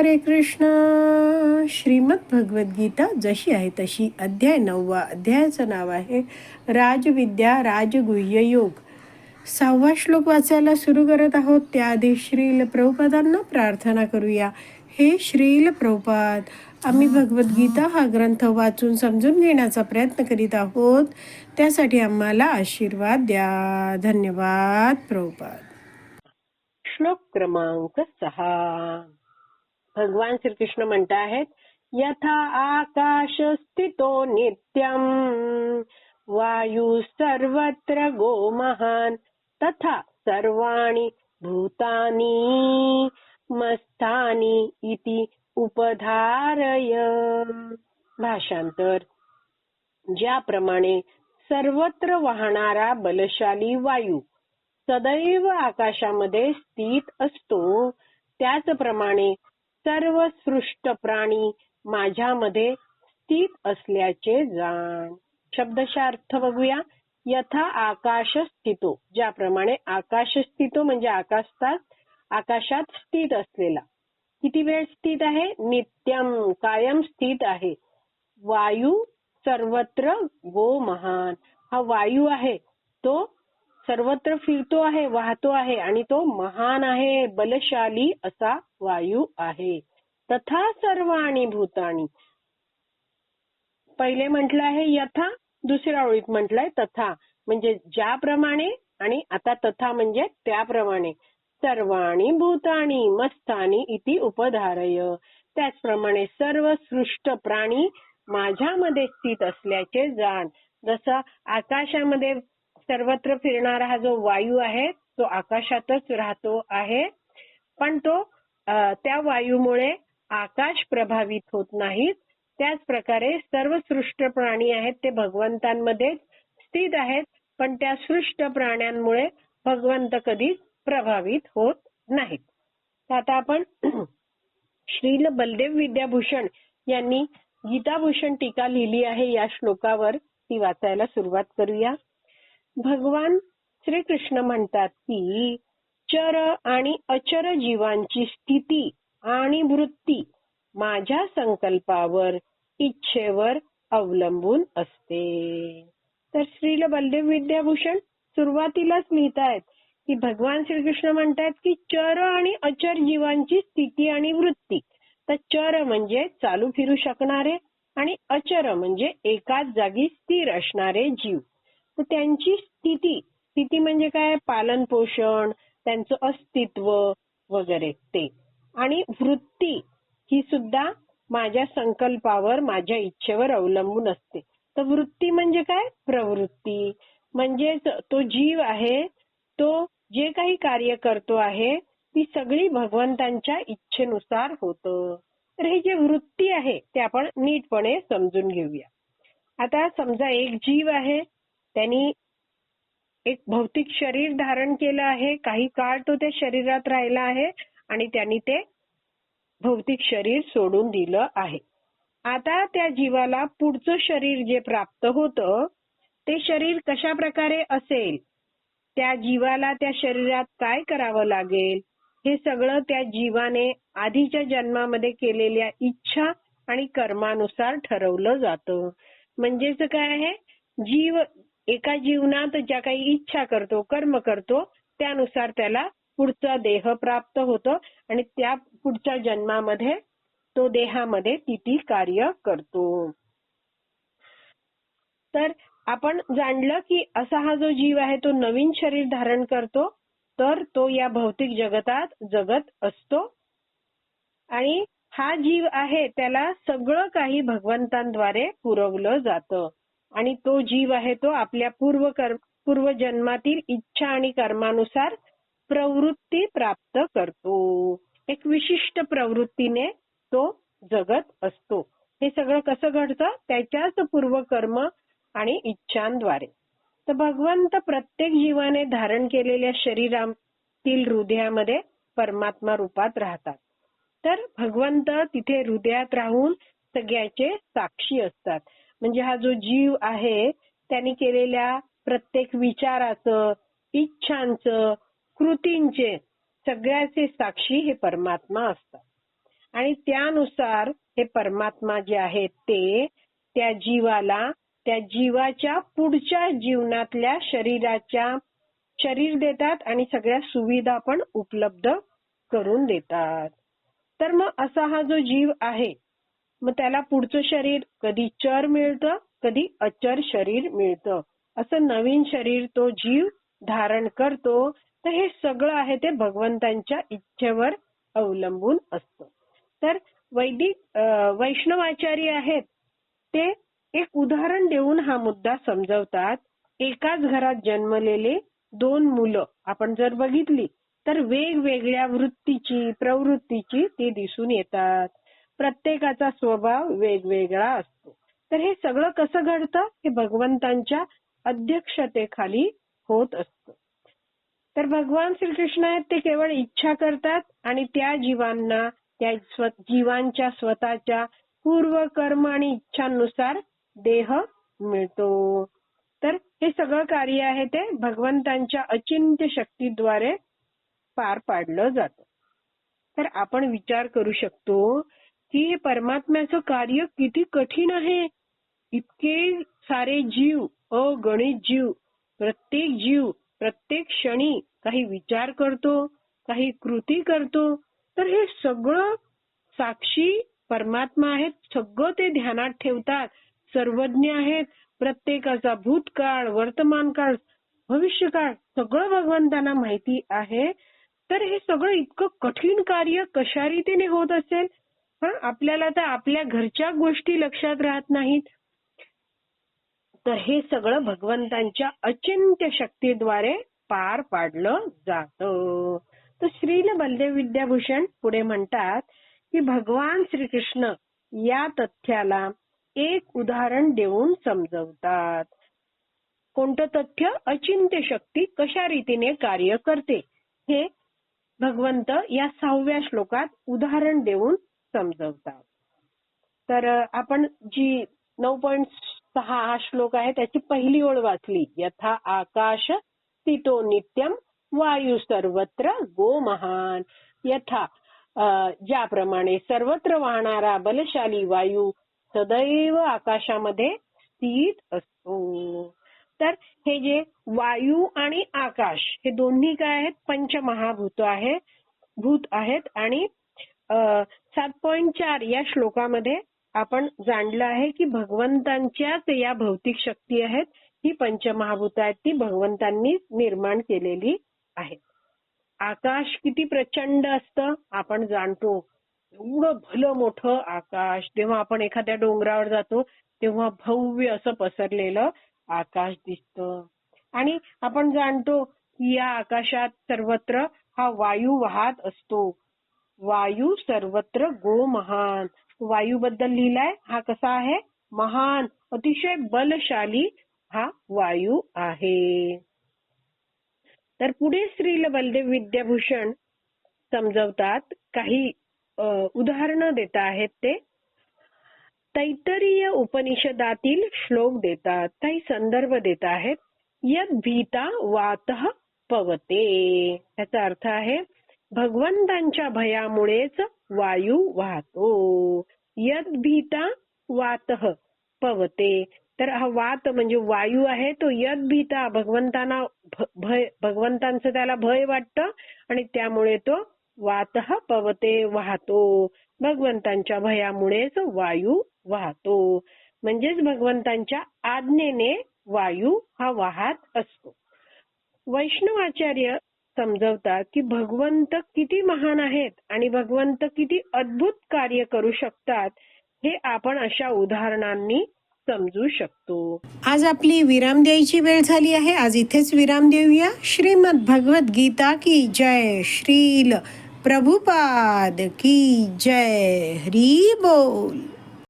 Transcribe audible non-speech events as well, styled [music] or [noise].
हरे कृष्ण. श्रीमद भगवद्गीता जशी आहे तशी अध्याय नववा अध्यायाचं नाव आहे राजविद्या राजगुह्य योग. सहावा श्लोक वाचायला सुरू करत आहोत. त्याआधी श्रील प्रभुपादांना प्रार्थना करूया. हे श्रील प्रभुपाद आम्ही भगवद्गीता हा ग्रंथ वाचून समजून घेण्याचा प्रयत्न करीत आहोत. त्यासाठी आम्हाला आशीर्वाद द्या. धन्यवाद प्रभुपाद. श्लोक क्रमांक सहा. भगवान श्रीकृष्ण म्हणत आहेत यथा आकाश स्थितो नित्यम। वायू सर्वत्र गोमहान तथा सर्वाणी भूतानी मस्तानी इति उपधारय। भाषांतर ज्याप्रमाणे सर्वत्र वाहणारा बलशाली वायू सदैव आकाशामध्ये स्थित असतो त्याचप्रमाणे सर्व सृष्ट प्राणी माझ्यामध्ये स्थित असल्याचे जाण. शब्दशा अर्थ बघूया. यथा आकाश स्थितो ज्याप्रमाणे आकाश स्थितो म्हणजे आकाशात आकाशात स्थित असलेला. किती वेळ स्थित आहे? नित्यम कायम स्थित आहे. वायू सर्वत्र गो महान हा वायू आहे. तो सर्वत्र फिरतो आहे वाहतो आहे आणि तो महान आहे बलशाली असा वायू आहे. तथा सर्व आणि भूतानी. पहिले म्हटलं आहे यथा दुसऱ्या ओळीत म्हटलंय तथा. म्हणजे ज्याप्रमाणे आणि आता तथा म्हणजे त्याप्रमाणे. सर्वाणी भूतानी मस्तानी इति उपधारय. त्याचप्रमाणे सर्व सृष्ट प्राणी माझ्यामध्ये स्थित असल्याचे जाण. जसं आकाशामध्ये सर्वत्र फिरणारा हा जो वायू आहे तो आकाशातच राहतो आहे. पण तो त्या वायूमुळे आकाश प्रभावित होत नाहीत. त्याच प्रकारे सर्व सृष्ट प्राणी आहेत ते भगवंतांमध्ये स्थित आहेत पण त्या सृष्ट प्राण्यांमुळे भगवंत कधीच प्रभावित होत नाहीत. आता आपण [clears throat] श्रील बलदेव विद्याभूषण यांनी गीताभूषण टीका लिहिली आहे या श्लोकावर ती वाचायला सुरुवात करूया. भगवान श्रीकृष्ण म्हणतात की चर आणि अचर जीवांची स्थिती आणि वृत्ती माझ्या संकल्पावर इच्छेवर अवलंबून असते. तर श्रील बलदेव विद्याभूषण सुरुवातीलाच लिहितायत की भगवान श्रीकृष्ण म्हणतात की चर आणि अचर जीवांची स्थिती आणि वृत्ती. तर चर म्हणजे चालू फिरू शकणारे आणि अचर म्हणजे एकाच जागी स्थिर असणारे जीव. तर त्यांची स्थिती स्थिती म्हणजे काय? पालन पोषण त्यांचं अस्तित्व वगैरे ते. आणि वृत्ती ही सुद्धा माझ्या संकल्पावर माझ्या इच्छेवर अवलंबून असते. तर वृत्ती म्हणजे काय? प्रवृत्ती. म्हणजेच तो जीव आहे तो जे काही कार्य करतो आहे ती सगळी भगवंतांच्या इच्छेनुसार होतं. तर हे जे वृत्ती आहे ते आपण नीटपणे समजून घेऊया. आता समजा एक जीव आहे त्यांनी एक भौतिक शरीर धारण केलं आहे. काही काळ तो त्या शरीरात राहिला आहे आणि त्यांनी ते भौतिक शरीर सोडून दिलं आहे. आता त्या जीवाला पुढचं शरीर जे प्राप्त होतं ते शरीर कशा प्रकारे असेल? त्या जीवाला त्या शरीरात काय करावं लागेल? हे सगळं त्या जीवाने आधीच्या जन्मामध्ये केलेल्या इच्छा आणि कर्मानुसार ठरवलं जातं. म्हणजेच काय आहे? जीव एका जीवनात ज्या काही इच्छा करतो कर्म करतो त्यानुसार त्याला पुढचा देह प्राप्त होतो आणि त्या पुढच्या जन्मामध्ये तो देहामध्ये ती ती कार्य करतो. तर आपण जाणलं की असा हा जो जीव आहे तो नवीन शरीर धारण करतो तर तो या भौतिक जगतात जगत असतो. आणि हा जीव आहे त्याला सगळं काही भगवंतांद्वारे पुरवलं जातं. आणि तो जीव आहे तो आपल्या पूर्व पूर्व जन्मातील इच्छा आणि कर्मानुसार प्रवृत्ती प्राप्त करतो. एक विशिष्ट प्रवृत्तीने तो जगत असतो. हे सगळं कसं घडतं? त्याच्याच पूर्वकर्म आणि इच्छांद्वारे. तर भगवंत प्रत्येक जीवाने धारण केलेल्या शरीरातील हृदयामध्ये परमात्मा रूपात राहतात. तर भगवंत तिथे हृदयात राहून सगळ्याचे साक्षी असतात. म्हणजे हा जो जीव आहे त्याने केलेल्या प्रत्येक विचाराचं इच्छांचं कृतींचे सगळ्याचे साक्षी हे परमात्मा असतात. आणि त्यानुसार हे परमात्मा जे आहेत ते त्या जीवाला त्या जीवाच्या पुढच्या जीवनातल्या शरीराच्या शरीर देतात आणि सगळ्या सुविधा पण उपलब्ध करून देतात. तर मग असा हा जो जीव आहे मग त्याला पुढचं शरीर कधी चर मिळतं कधी अचर शरीर मिळतं. असं नवीन शरीर तो जीव धारण करतो. तर हे सगळं आहे ते भगवंतांच्या इच्छेवर अवलंबून असतं. तर वैदिक वैष्णवाचारी आहेत. ते एक उदाहरण देऊन हा मुद्दा समजवतात. एकाच घरात जन्मलेले दोन मुलं आपण जर बघितली तर वेगवेगळ्या वृत्तीची प्रवृत्तीची ती दिसून येतात. प्रत्येकाचा स्वभाव वेगवेगळा असतो. तर हे सगळं कसं घडतं? हे भगवंतांच्या अध्यक्षतेखाली होत असतं. तर भगवान श्रीकृष्ण आहेत ते केवळ इच्छा करतात आणि त्या जीवांना त्या जीवांच्या स्वतःच्या पूर्व कर्म आणि इच्छांनुसार देह मिळतो. तर हे सगळं कार्य आहे ते भगवंतांच्या अचिंत्य शक्तीद्वारे पार पाडलं जातं. तर आपण विचार करू शकतो की हे परमात्म्याचं कार्य किती कठीण आहे? इतके सारे जीव अगणित जीव प्रत्येक जीव प्रत्येक क्षणी काही विचार करतो काही कृती करतो तर हे सगळं साक्षी परमात्मा आहेत सगळं ते ध्यानात ठेवतात. सर्वज्ञ आहेत प्रत्येकाचा भूतकाळ वर्तमान काळ भविष्यकाळ सगळं भगवंतांना माहिती आहे. तर हे सगळं इतकं कठीण कार्य कशा रीतीने होत असेल? आपल्याला तर आपल्या घरच्या गोष्टी लक्षात राहत नाहीत. तर हे सगळं भगवंतांच्या अचिंत्य शक्तीद्वारे पार पाडलं जातं. तर श्रील बलदेव विद्याभूषण पुढे म्हणतात की भगवान श्रीकृष्ण या तथ्याला एक उदाहरण देऊन समजवतात. कोणतं तथ्य? अचिंत्य शक्ती कशा रीतीने कार्य करते? हे भगवंत या सहाव्या श्लोकात उदाहरण देऊन समजवतात. तर आपण जी नऊ पॉईंट सहा हा श्लोक आहे त्याची पहिली ओळ वाचली. यथा आकाश तितो नित्यम वायू सर्वत्र गो महान. यथा ज्याप्रमाणे सर्वत्र वाहणारा बलशाली वायू सदैव आकाशामध्ये स्थित असतो. तर हे जे वायू आणि आकाश हे दोन्ही काय आहेत? पंचमहाभूत आहे भूत आहेत आणि सात पॉईंट चार या श्लोकामध्ये आपण जाणलं आहे की भगवंतांच्याच या भौतिक शक्ती आहेत ही पंचमहाभूत आहेत ती भगवंतांनी निर्माण केलेली आहेत. आकाश किती प्रचंड असतं आपण जाणतो. एवढं भलं मोठं आकाश जेव्हा आपण एखाद्या डोंगरावर जातो तेव्हा भव्य असं पसरलेलं आकाश दिसतं. आणि आपण जाणतो की या आकाशात सर्वत्र हा वायू वाहत असतो. वायू सर्वत्र गो महान. वायू बद्दल लिहिलाय हा कसा आहे? महान अतिशय बलशाली हा वायू आहे. तर पुढे श्रील बलदेव विद्याभूषण समजवतात काही उदाहरणं देत आहेत ते. तैतरीय उपनिषदातील श्लोक देतात काही संदर्भ देत आहेत. यद भीता वात पवते. याचा अर्थ आहे भगवंतांच्या भयामुळेच वायू वाहतो. यद भीता वात पवते. तर हा वात म्हणजे वायू आहे तो यद भीता भगवंतांना भय भगवंतांचं त्याला भय वाटतं आणि त्यामुळे तो वात पवते वाहतो. भगवंतांच्या भयामुळेच वायू वाहतो. म्हणजेच भगवंतांच्या आज्ञेने वायू हा वाहत असतो. वैष्णवाचार्य समजवतात की भगवंत किती महान आहेत आणि भगवंत किती अद्भुत कार्य करू शकतात हे आपण अशा उदाहरणांनी समजू शकतो. आज आपली विराम द्यायची वेळ झाली आहे. आज इथेच विराम देऊया. श्रीमद भगवत गीता की जय श्रील. प्रभुपाद की जय. हरी बोल.